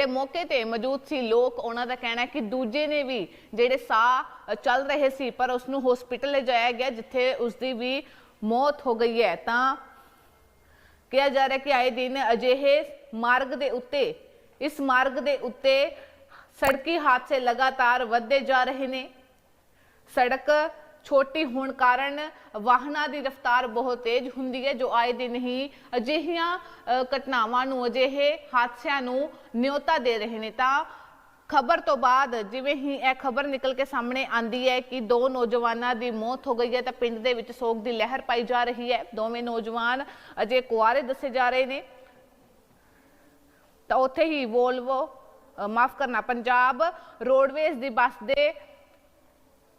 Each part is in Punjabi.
ਜਿਹੜੇ ਮੌਕੇ ਤੇ ਮੌਜੂਦ ਸੀ ਲੋਕ, ਉਹਨਾਂ ਦਾ ਕਹਿਣਾ ਹੈ ਕਿ ਦੂਜੇ ਨੇ ਵੀ ਜਿਹੜੇ ਸਾਹ ਚੱਲ ਰਹੇ ਸੀ, ਪਰ ਉਸ ਨੂੰ ਹਸਪੀਟਲ ਲਿਜਾਇਆ ਗਿਆ, ਜਿੱਥੇ ਉਸ ਦੀ ਵੀ ਮੌਤ ਹੋ ਗਈ ਹੈ। ਤਾਂ ਕਿਹਾ ਜਾ ਰਿਹਾ ਕਿ ਆਏ ਦਿਨ ਅਜਿਹੇ ਮਾਰਗ ਦੇ ਉੱਤੇ, ਇਸ ਮਾਰਗ ਦੇ ਉੱਤੇ ਸੜਕੀ ਹਾਦਸੇ ਲਗਾਤਾਰ ਵੱਧਦੇ ਜਾ ਰਹੇ ਨੇ। ਸੜਕ ਛੋਟੀ ਹੋਣ ਕਾਰਨ ਵਾਹਨਾਂ ਦੀ ਰਫ਼ਤਾਰ ਬਹੁਤ ਤੇਜ਼ ਹੁੰਦੀ ਹੈ, ਜੋ ਆਏ ਦਿਨ ਹੀ ਅਜਿਹੀਆਂ ਘਟਨਾਵਾਂ ਨੂੰ, ਅਜਿਹੇ ਹਾਦਸਿਆਂ ਨੂੰ ਨਿਯੋਤਾ ਦੇ ਰਹੇ ਨੇ। ਤਾਂ ਖਬਰ ਤੋਂ ਬਾਅਦ ਜਿਵੇਂ ਹੀ ਇਹ ਖਬਰ ਨਿਕਲ ਕੇ ਸਾਹਮਣੇ ਆਂਦੀ ਹੈ ਕਿ ਦੋ ਨੌਜਵਾਨਾਂ ਦੀ ਮੌਤ ਹੋ ਗਈ ਹੈ, ਤਾਂ ਪਿੰਡ ਦੇ ਵਿੱਚ ਸੋਗ ਦੀ ਲਹਿਰ ਪਾਈ ਜਾ ਰਹੀ ਹੈ। ਦੋਵੇਂ ਨੌਜਵਾਨ ਅਜੇ ਕੁਆਰੇ ਦੱਸੇ ਜਾ ਰਹੇ ਨੇ। ਤਾਂ ਉੱਥੇ ਹੀ ਵੋਲਵੋ ਮਾਫ ਕਰਨਾ, ਪੰਜਾਬ ਰੋਡਵੇਜ਼ ਦੀ ਬੱਸ ਦੇ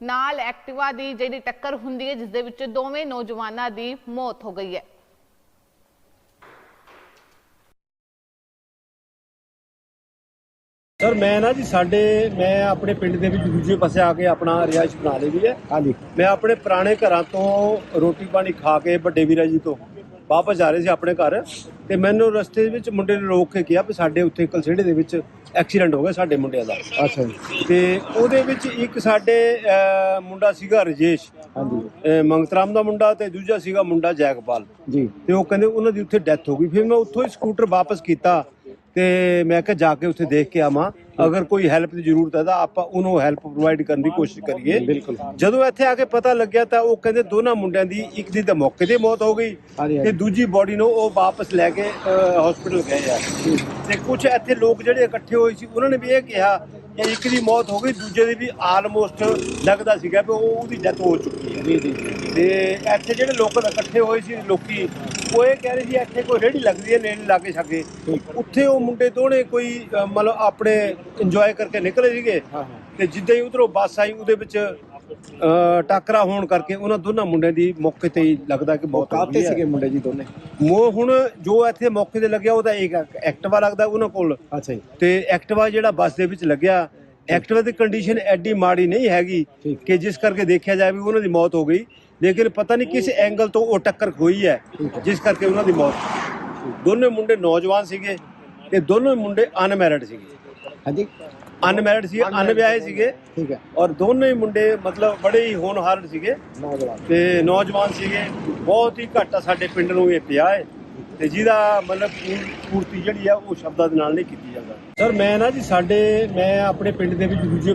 ਨਾਲ ਐਕਟਿਵਾ ਦੀ ਜਿਹੜੀ ਟੱਕਰ ਹੁੰਦੀ ਹੈ ਜਿਸ ਦੇ ਵਿੱਚ ਦੋਵੇਂ ਨੌਜਵਾਨਾਂ ਦੀ ਮੌਤ ਹੋ ਗਈ ਹੈ। ਸਰ ਮੈਂ ਨਾ ਜੀ ਸਾਡੇ ਮੈਂ ਆਪਣੇ ਪਿੰਡ ਦੇ ਵਿੱਚ ਦੂਜੇ ਪਾਸੇ ਆ ਕੇ ਆਪਣਾ ਰਿਹਾਇਸ਼ ਬਣਾ ਲਈ ਵੀ ਹੈ। ਹਾਂਜੀ। ਮੈਂ ਆਪਣੇ ਪੁਰਾਣੇ ਘਰਾਂ ਤੋਂ ਰੋਟੀ ਪਾਣੀ ਖਾ ਕੇ ਵੱਡੇ ਵੀਰਾ ਜੀ ਤੋਂ। ਵਾਪਸ ਜਾ ਰਹੇ ਸੀ ਆਪਣੇ ਘਰ ਤੇ ਮੈਨੂੰ ਰਸਤੇ ਵਿੱਚ ਮੁੰਡੇ ਨੇ ਰੋਕ ਕੇ ਕਿਹਾ ਵੀ ਸਾਡੇ ਉੱਥੇ ਕਲਸੇੜੇ ਦੇ ਵਿੱਚ ਐਕਸੀਡੈਂਟ ਹੋ ਗਿਆ ਸਾਡੇ ਮੁੰਡਿਆਂ ਦਾ। ਅੱਛਾ ਜੀ। ਤੇ ਉਹਦੇ ਵਿੱਚ ਇੱਕ ਸਾਡੇ ਮੁੰਡਾ ਸੀਗਾ ਰਜੇਸ਼। ਹਾਂਜੀ। ਮੰਗਤਰਾਮ ਦਾ ਮੁੰਡਾ ਤੇ ਦੂਜਾ ਸੀਗਾ ਮੁੰਡਾ ਜੈਕਪਾਲ ਜੀ। ਤੇ ਉਹ ਕਹਿੰਦੇ ਉਹਨਾਂ ਦੀ ਉੱਥੇ ਡੈਥ ਹੋ ਗਈ। ਫਿਰ ਮੈਂ ਉੱਥੋਂ ਹੀ ਸਕੂਟਰ ਵਾਪਸ ਕੀਤਾ। ਤੇ ਮੈਂ ਕਿਹਾ ਜਾ ਕੇ ਉੱਥੇ ਦੇਖ ਕੇ ਆਵਾਂ। ਅਗਰ ਕੋਈ ਹੈਲਪ ਦੀ ਜ਼ਰੂਰਤ ਹੈ ਤਾਂ ਆਪਾਂ ਉਹਨੂੰ ਹੈਲਪ ਪ੍ਰੋਵਾਈਡ ਕਰਨ ਦੀ ਕੋਸ਼ਿਸ਼ ਕਰੀਏ। ਬਿਲਕੁਲ। ਜਦੋਂ ਇੱਥੇ ਆ ਕੇ ਪਤਾ ਲੱਗਿਆ ਤਾਂ ਉਹ ਕਹਿੰਦੇ ਦੋਨਾਂ ਮੁੰਡਿਆਂ ਦੀ ਇੱਕ ਦੀ ਤਾਂ ਮੌਕੇ ਤੇ ਮੌਤ ਹੋ ਗਈ ਤੇ। ਦੂਜੀ ਬੋਡੀ ਨੂੰ ਉਹ ਵਾਪਸ ਲੈ ਕੇ ਹਸਪੀਟਲ ਗਏ ਆ। ਤੇ ਕੁਝ ਇੱਥੇ ਲੋਕ ਜਿਹੜੇ ਇਕੱਠੇ ਹੋਏ ਸੀ ਉਹਨਾਂ ਨੇ ਵੀ ਇਹ ਕਿਹਾ ਕਿ ਇੱਕ ਦੀ ਮੌਤ ਹੋ ਗਈ ਦੂਜੇ ਦੀ ਵੀ ਆਲਮੋਸਟ ਲੱਗਦਾ ਸੀਗਾ ਵੀ ਉਹ ਉਹਦੀ ਡੈਥ ਹੋ ਚੁੱਕੀ ਹੈ। ਜੀ ਜੀ। ਤੇ ਇੱਥੇ ਜਿਹੜੇ ਲੋਕ ਇਕੱਠੇ ਹੋਏ ਸੀ ਲੋਕੀ ਉਹ ਇਹ ਕਹਿ ਰਹੇ ਸੀ ਇੱਥੇ ਕੋਈ ਰੇੜੀ ਲੱਗਦੀ ਹੈ ਨੇੜੇ ਲਾਗੇ ਛਾਗੇ ਉੱਥੇ ਉਹ ਮੁੰਡੇ ਦੋਨੇ ਕੋਈ ਅ, ਮਤਲਬ ਆਪਣੇ ਇੰਜੋਏ ਕਰਕੇ ਨਿਕਲੇ ਸੀਗੇ। ਤੇ ਜਿੱਦਾਂ ਹੀ ਉਧਰੋਂ ਬੱਸ ਆਈ ਉਹਦੇ ਵਿੱਚ ਅ, ਟਾਕਰਾ ਹੋਣ ਕਰਕੇ ਉਹਨਾਂ ਦੋਨਾਂ ਮੁੰਡਿਆਂ ਦੀ ਮੌਕੇ ਤੇ ਹੀ ਲੱਗਦਾ ਕਿ ਮੌਤ ਹੋ ਕਾਤੇ ਸੀਗੇ ਮੁੰਡੇ ਜੀ ਦੋਨੇ? ਮੋ ਹੁਣ ਜੋ ਇੱਥੇ ਮੌਕੇ ਤੇ ਲੱਗਿਆ ਉਹਦਾ ਇੱਕ ਐਕਟਿਵਾ ਲੱਗਦਾ ਉਹਨਾਂ ਕੋਲ। ਅੱਛਾ ਜੀ। ਤੇ ਐਕਟਿਵਾ ਜਿਹੜਾ ਬੱਸ ਦੇ ਵਿੱਚ ਲੱਗਿਆ ਐਕਟਿਵਾ ਦੀ ਕੰਡੀਸ਼ਨ ਐਡੀ ਮਾੜੀ ਨਹੀਂ ਹੈਗੀ। ਕਿ ਜਿਸ ਕਰਕੇ ਦੇਖਿਆ ਜਾਵੇ ਵੀ ਉਹਨਾਂ ਦੀ ਮੌਤ ਹੋ ਗਈ। ਲੇਕਿਨ ਪਤਾ ਨਹੀਂ ਕਿਸ ਐਂਗਲ ਤੋਂ ਉਹ ਟੱਕਰ ਹੋਈ ਹੈ। ਜਿਸ ਕਰਕੇ ਉਹਨਾਂ ਦੀ ਮੌਤ। ਦੋਨੇ ਮੁੰਡੇ ਨੌਜਵਾਨ ਸੀਗੇ ਤੇ ਦੋਨੋਂ ਮੁੰਡੇ ਅਨਮੈਰਿਡ ਸੀਗੇ। ਹਾਂਜੀ। ਅਨਮੈਰਿਡ ਸੀ ਅਨਵਿਆਹੇ ਸੀਗੇ। ਠੀਕ ਹੈ। ਔਰ ਦੋਨੇ ਹੀ ਮੁੰਡੇ ਮਤਲਬ ਬੜੇ ਹੀ ਹੋਣਹਾਰ ਸੀਗੇ। ਨੌਜਵਾਨ। ਤੇ ਨੌਜਵਾਨ ਸੀਗੇ। ਬਹੁਤ ਹੀ ਘੱਟ ਸਾਡੇ ਪਿੰਡ ਨੂੰ ਇਹ ਪਿਆ ਹੈ। ਤੇ ਜਿਹਦਾ ਮਤਲਬ ਪੂਰਤੀ ਜਿਹੜੀ ਆ ਉਹ ਸ਼ਬਦਾਂ ਦੇ ਨਾਲ ਨਹੀਂ ਕੀਤੀ ਜਾਂਦਾ। ਸਰ, ਮੈਂ ਨਾ ਜੀ ਸਾਡੇ, ਮੈਂ ਆਪਣੇ ਪਿੰਡ ਦੇ ਵਿੱਚ ਦੂਜੇ